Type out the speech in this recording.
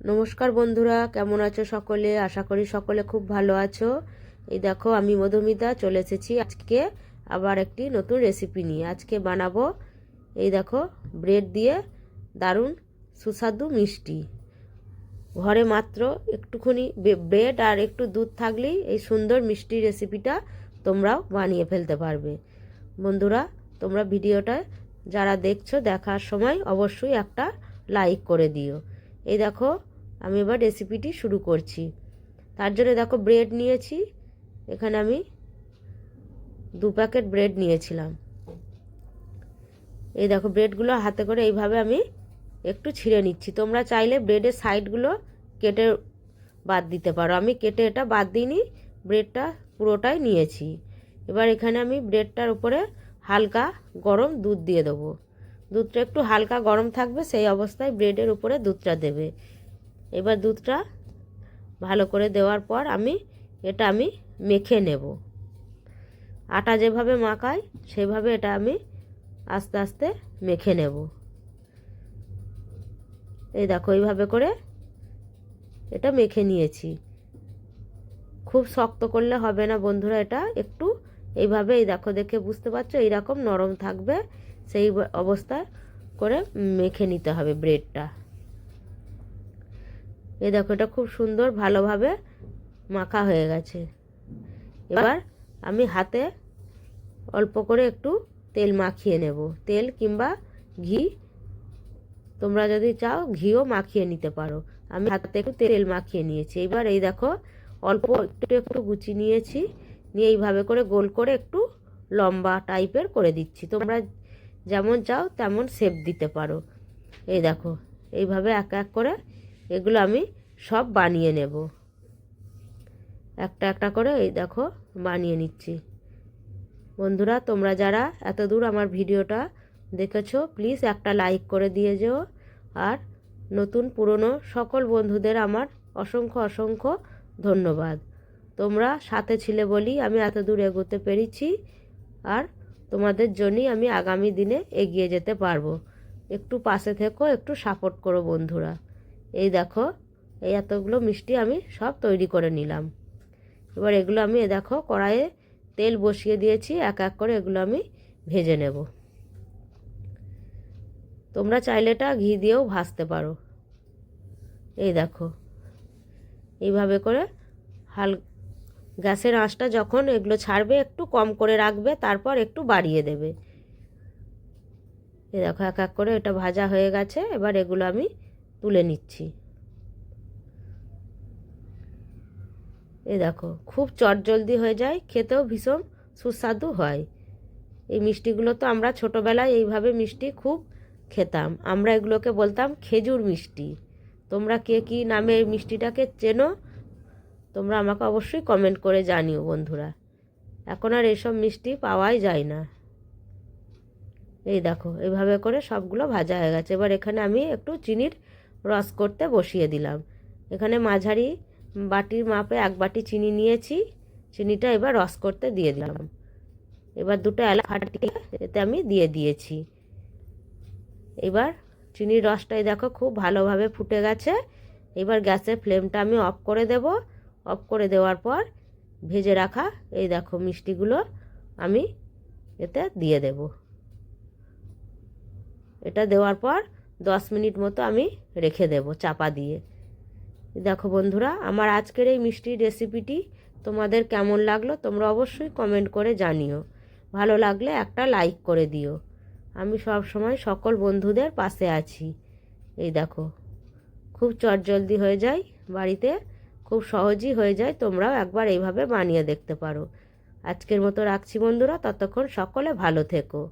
নমস্কার বন্ধুরা, কেমন আছো সকলে? আশা করি সকলে খুব ভালো আছো। এই দেখো, আমি মধুমিতা, চলে এসেছি আজকে আবার একটি নতুন রেসিপি নিয়ে। আজকে বানাবো, এই দেখো ব্রেড দিয়ে দারুণ সুস্বাদু মিষ্টি। ঘরে মাত্র একটুখানি ব্রেড আর একটু দুধ থাকলেই এই সুন্দর মিষ্টি রেসিপিটা তোমরাও বানিয়ে ফেলতে পারবে। বন্ধুরা, তোমরা ভিডিওটা যারা দেখছ দেখার সময় অবশ্যই একটা লাইক করে দিও। এই দেখো আমি এবার রেসিপিটি শুরু করছি। তার জন্য দেখো ব্রেড নিয়েছি। এখানে আমি দু প্যাকেট ব্রেড নিয়েছিলাম। এই দেখো ব্রেডগুলো হাতে করে এইভাবে আমি একটু ছিঁড়ে নিচ্ছি। তোমরা চাইলে ব্রেডের সাইডগুলো কেটে বাদ দিতে পারো। আমি কেটে এটা বাদ দিইনি ব্রেডটা পুরোটাই নিয়েছি। এবার এখানে আমি ব্রেডটার উপরে হালকা গরম দুধ দিয়ে দেবো। দুধটা একটু হালকা গরম থাকবে, সেই অবস্থায় ব্রেডের উপরে দুধটা দেবে। এবার দুধটা ভালো করে দেওয়ার পর আমি এটা আমি মেখে নেব। আটা যেভাবে মাখাই, সেভাবে এটা আমি আস্তে আস্তে মেখে নেব। এই দেখো, এইভাবে করে এটা মেখে নিয়েছি। খুব শক্ত করলে হবে না বন্ধুরা এটা, একটু এইভাবে, এই দেখো দেখে বুঝতে পারছ, এইরকম নরম থাকবে, সেই অবস্থায় করে মেখে নিতে হবে ব্রেডটা। এই দেখো, এটা খুব সুন্দর ভালোভাবে মাখা হয়ে গেছে। এবার আমি হাতে অল্প করে একটু তেল মাখিয়ে নেব। তেল কিংবা ঘি, তোমরা যদি চাও ঘিও মাখিয়ে নিতে পারো। আমি হাতে একটু তেল মাখিয়ে নিয়েছি। এবার এই দেখো, অল্প একটু একটু গুচি নিয়েছি। নিয়ে এইভাবে করে গোল করে একটু লম্বা টাইপের করে দিচ্ছি। তোমরা যেমন চাও তেমন শেপ দিতে পারো। এই দেখো, এইভাবে এক এক করে এগুলো আমি সব বানিয়ে নেব। একটা একটা করে এই দেখো বানিয়ে নিচ্ছি। বন্ধুরা, তোমরা যারা এত দূর আমার ভিডিওটা দেখেছ প্লিজ একটা লাইক করে দিয়ে যেও। আর নতুন পুরনো সকল বন্ধুদের আমার অসংখ্য অসংখ্য ধন্যবাদ। তোমরা সাথে ছিলে বলি আমি এত দূর এগোতে পেরেছি। আর তোমাদের জন্যই আমি আগামী দিনে এগিয়ে যেতে পারব। একটু পাশে থেকো, একটু সাপোর্ট করো বন্ধুরা। এই দেখো, এই এতগুলো মিষ্টি আমি সব তৈরি করে নিলাম। এবার এগুলো আমি, এ দেখো, কড়াইয়ে তেল বসিয়ে দিয়েছি, এক এক করে এগুলো আমি ভেজে নেব। তোমরা চাইলে এটা ঘি দিয়েও ভাজতে পারো। এই দেখো, এইভাবে করে হাল, গ্যাসের আঁচটা যখন এগুলো ছাড়বে, একটু কম করে রাখবে, তারপর একটু বাড়িয়ে দেবে। এই দেখো, এক এক করে এটা ভাজা হয়ে গেছে। এবার এগুলো আমি তুলে নিচ্ছি। এই দেখো, খুব চটজলদি হয়ে যায়, খেতেও ভীষণ সুস্বাদু হয়। এই মিষ্টিগুলো তো আমরা ছোটোবেলায় এইভাবে মিষ্টি খুব খেতাম। আমরা এগুলোকে বলতাম খেজুর মিষ্টি। তোমরা কে কী নামে এই মিষ্টিটাকে চেনো? তোমরা আমাকে অবশ্যই কমেন্ট করে জানিও বন্ধুরা। এখন আর এসব মিষ্টি পাওয়াই যায় না। এই দেখো এইভাবে করে সবগুলো ভাজা হয়ে গেছে। এবার এখানে আমি একটু চিনির রস করতে বসিয়ে দিলাম। এখানে মাঝারি বাটির মাপে এক বাটি চিনি নিয়েছি। চিনিটা এবার রস করতে দিয়ে দিলাম। এবার দুটো এলাচ ফাটিয়ে এতে আমি দিয়ে দিয়েছি। এবার চিনির রসটাই দেখো খুব ভালোভাবে ফুটে গেছে। এবার গ্যাসের ফ্লেমটা আমি অফ করে দেব। অফ করে দেওয়ার পর ভেজে রাখা এই দেখো মিষ্টিগুলো আমি এতে দিয়ে দেব। এটা দেওয়ার পর দশ মিনিট মতো আমি রেখে দেব চাপা দিয়ে। দেখো বন্ধুরা, আমার আজকের এই মিষ্টির রেসিপিটি তোমাদের কেমন লাগল তোমরা অবশ্যই কমেন্ট করে জানিও। ভালো লাগলে একটা লাইক করে দিও। আমি সব সময় সকল বন্ধুদের পাশে আছি। এই দেখো, খুব চটজলদি হয়ে যায় বাড়িতে, খুব সহজই হয়ে যায়, তোমরাও একবার এইভাবে বানিয়ে দেখতে পারো। আজকের মতো রাখছি বন্ধুরা, ততক্ষণ সকলে ভালো থেকো।